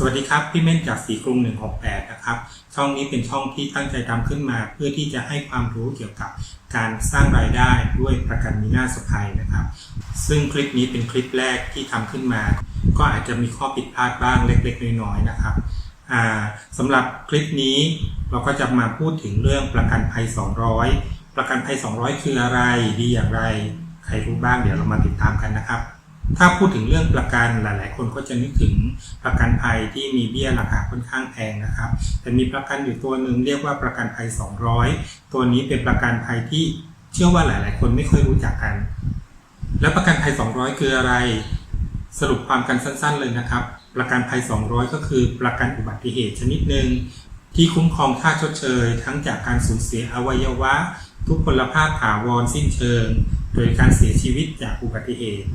สวัสดีครับ พี่เม่นจากสีกรุง 168 นะครับ ช่องนี้เป็นช่องที่ตั้งใจทำขึ้นมา เพื่อที่จะให้ความรู้เกี่ยวกับการสร้างรายได้ด้วยประกันมีหน้าสภัยนะครับ ซึ่งคลิปนี้เป็นคลิปแรกที่ทำขึ้นมา ก็อาจจะมีข้อผิดพลาดบ้างเล็กๆ น้อยๆนะครับสำหรับคลิปนี้เราก็จะมาพูดถึงเรื่องประกันภัย 200 ประกันภัย 200 คืออะไรดีอย่างไร ใครรู้บ้างเดี๋ยวเรามาติดตามกันนะครับ ถ้าพูดถึงเรื่องประกันหลาย ๆ คนก็จะนึกถึงประกันภัยที่มีเบี้ยราคาค่อนข้างแพงนะครับ แต่มีประกันอยู่ตัวหนึ่งเรียกว่าประกันภัย 200 ตัวนี้เป็นประกันภัยที่เชื่อว่าหลาย ๆ คนไม่ค่อยรู้จักกัน แล้วประกันภัย 200 คืออะไร สรุปความกันสั้น ๆ เลยนะครับ ประกันภัย 200 ก็คือประกันอุบัติเหตุชนิดหนึ่งที่คุ้มครองค่าชดเชย ทั้งจากการสูญเสียอวัยวะ ทุกพลภาพถาวรสิ้นเชิง โดยการเสียชีวิตจากอุบัติเหตุ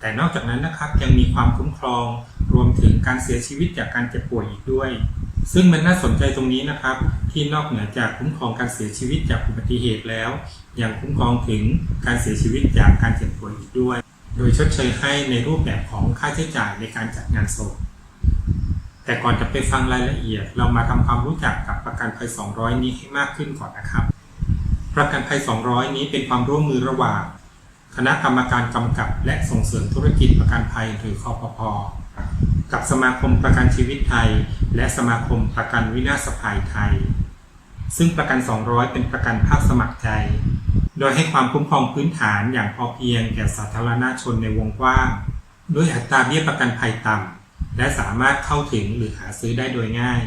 แต่นอกจากนั้นนะครับยังมีความคุ้มครองรวมถึงการเสียชีวิตจากการเจ็บป่วยอีกด้วย ซึ่งมันน่าสนใจตรงนี้นะครับ ที่นอกเหนือจากคุ้มครองการเสียชีวิตจากอุบัติเหตุแล้ว ยังคุ้มครองถึงการเสียชีวิตจากการเจ็บป่วยอีกด้วย โดยชดเชยให้ในรูปแบบของค่าใช้จ่ายในการจัดงานศพแต่ก่อนจะไปฟังรายละเอียด เรามาทำความรู้จักกับประกันภัย 200 นี้ให้มากขึ้นก่อนนะครับ ประกันภัย 200 นี้เป็นความร่วมมือระหว่าง คณะกรรมการกำกับและส่งเสริมธุรกิจประกันภัยหรือคอปพกับสมาคมประกันชีวิตไทย และสมาคมประกันวินาศภัยไทย ซึ่งประกัน 200 เป็นประกันภาคสมัครใจ โดยให้ความคุ้มครองพื้นฐานอย่างพอเพียงแก่สาธารณชนในวงกว้างด้วยอัตราเบี้ยประกันภัยต่ำและสามารถเข้าถึงหรือหาซื้อได้โดยง่าย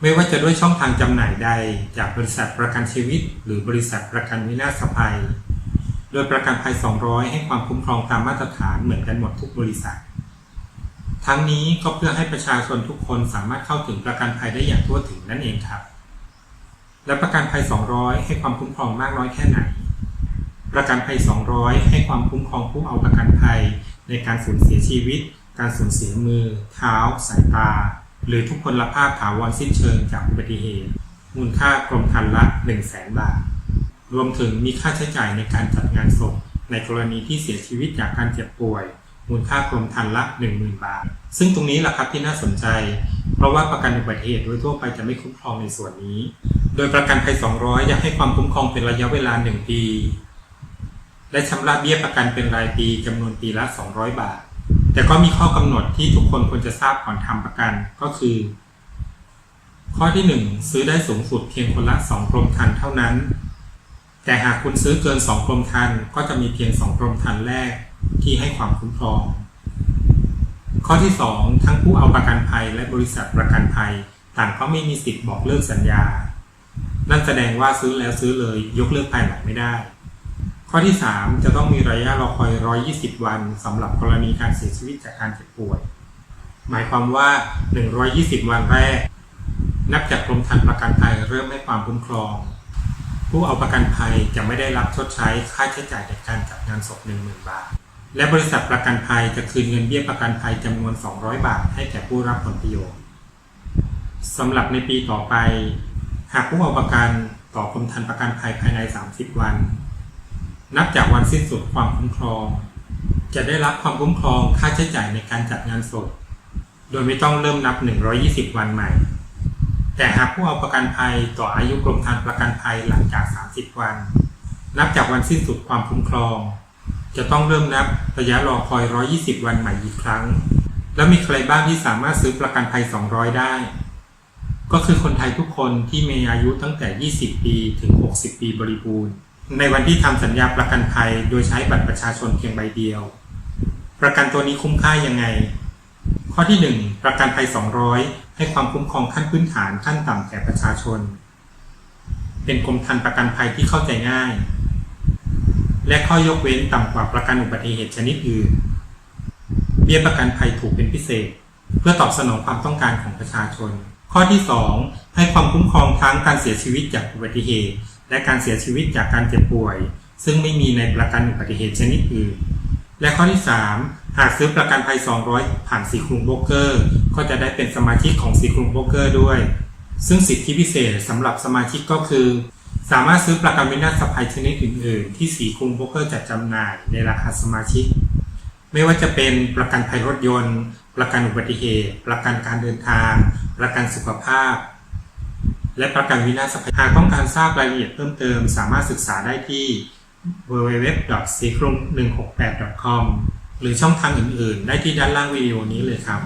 ไม่ว่าจะด้วยช่องทางจำหน่ายใด จากบริษัทประกันชีวิต หรือบริษัทประกันวินาศภัย โดยประกันภัย 200 ให้ความคุ้มครองตามมาตรฐานเหมือนกันหมดทุกบริษัท ทั้งนี้ก็เพื่อให้ประชาชนทุกคนสามารถเข้าถึงประกันภัยได้อย่างทั่วถึงนั่นเองครับ และประกันภัย 200 ให้ความคุ้มครองมากน้อยแค่ไหน ประกันภัย 200 ให้ความคุ้มครองผู้เอาประกันภัย ในการสูญเสียชีวิต การสูญเสียมือ เท้า สายตา หรือทุกพลภาพถาวรสิ้นเชิงจากอุบัติเหตุ มูลค่ากรมธรรม์ละ1 0 0 0 0แบาท รวมถึงมีค่าใช้จ่ายในการจัดงานศพในกรณีที่เสียชีวิตจากการเจ็บป่วย มูลค่ากรมธรรม์ละ 10,000 บาท ซึ่งตรงนี้แหละครับที่น่าสนใจ เพราะว่าประกันอุบัติเหตุโดยทั่วไปจะไม่คุ้มครองในส่วนนี้ โดยประกันภัย 200 อยากให้ความคุ้มครองเป็นระยะเวลา 1 ปี และชำระเบี้ยประกันเป็นรายปีจำนวนปีละ 200 บาท แต่ก็มีข้อกำหนดที่ทุกคนควรจะทราบก่อนทำประกันก็คือ ข้อที่ 1 ซื้อได้สูงสุดเพียงคนละ 2 กรมธรรม์เท่านั้น แต่หากคุณซื้อเกิน 2 กรมธรรม์ก็จะมีเพียง 2 กรมธรรม์แรกที่ให้ความคุ้มครอง ข้อที่ 2 ทั้งผู้เอาประกันภัยและบริษัทประกันภัย ต่างก็ไม่มีสิทธิ์บอกเลิกสัญญา นั่นแสดงว่าซื้อแล้วซื้อเลยยกเลิกภายหลังไม่ได้ ข้อที่ 3 จะต้องมีระยะรอคอย 120 วันสำหรับกรณีการเสียชีวิตจากการเจ็บป่วย หมายความว่า 120 วันแรก นับจากกรมธรรม์ประกันภัยเริ่มให้ความคุ้มครอง ผู้เอาประกันภัยจะไม่ได้รับชดใช้ค่าใช้จ่ายในการจัดงานศพ10,000 บาท และบริษัทประกันภัยจะคืนเงินเบี้ยประกันภัยจำนวน 200 บาท ให้แก่ผู้รับผลประโยชน์สำหรับในปีต่อไป หากผู้เอาประกันต่อกรมธรรม์ประกันภัยภายใน 30 วัน นับจากวันสิ้นสุดความคุ้มครอง จะได้รับความคุ้มครองค่าใช้จ่ายในการจัดงานศพ โดยไม่ต้องเริ่มนับ 120 วันใหม่ แต่หากผู้เอาประกันภัยต่ออายุกรมธรรม์ประกันภัยหลังจาก 30 วัน นับจากวันสิ้นสุดความคุ้มครอง จะต้องเริ่มนับระยะรอคอย 120 วันใหม่อีกครั้ง แล้วมีใครบ้างที่สามารถซื้อประกันภัย 200 ได้ ก็คือคนไทยทุกคนที่มีอายุตั้งแต่ 20 ปีถึง 60 ปีบริบูรณ์ ในวันที่ทำสัญญาประกันภัยโดยใช้บัตรประชาชนเพียงใบเดียว ประกันตัวนี้คุ้มค่ายังไง ข้อที่ 1 ประกันภัย 200 ให้ความคุ้มครองขั้นพื้นฐานขั้นต่ำแก่ประชาชน เป็นกรมธรรม์ประกันภัยที่เข้าใจง่าย และข้อยกเว้นต่ำกว่าประกันอุบัติเหตุชนิดอื่น เบี้ยประกันภัยถูกเป็นพิเศษ เพื่อตอบสนองความต้องการของประชาชน ข้อที่ 2 ให้ความคุ้มครองทั้งการเสียชีวิตจากอุบัติเหตุ และการเสียชีวิตจากการเจ็บป่วย ซึ่งไม่มีในประกันอุบัติเหตุชนิดอื่น และข้อที่ 3 หากซื้อประกันภัย 200 ผ่านสีกรุงโบรกเกอร์ ก็จะได้เป็นสมาชิกของสีกรุงโบรกเกอร์ด้วย ซึ่งสิทธิพิเศษสำหรับสมาชิกก็คือ สามารถซื้อประกันวินาศภัยชนิดอื่น ๆ ที่สีกรุงโบรกเกอร์จัดจำหน่ายในราคาสมาชิก ไม่ว่าจะเป็นประกันภัยรถยนต์ ประกันอุบัติเหตุ ประกันการเดินทาง ประกันสุขภาพ และประกันวินาศภัยหากต้องการทราบรายละเอียดเพิ่มเติม สามารถศึกษาได้ที่ www.secrum168.com หรือช่องทางอื่นๆ ได้ที่ด้านล่างวิดีโอนี้เลยครับ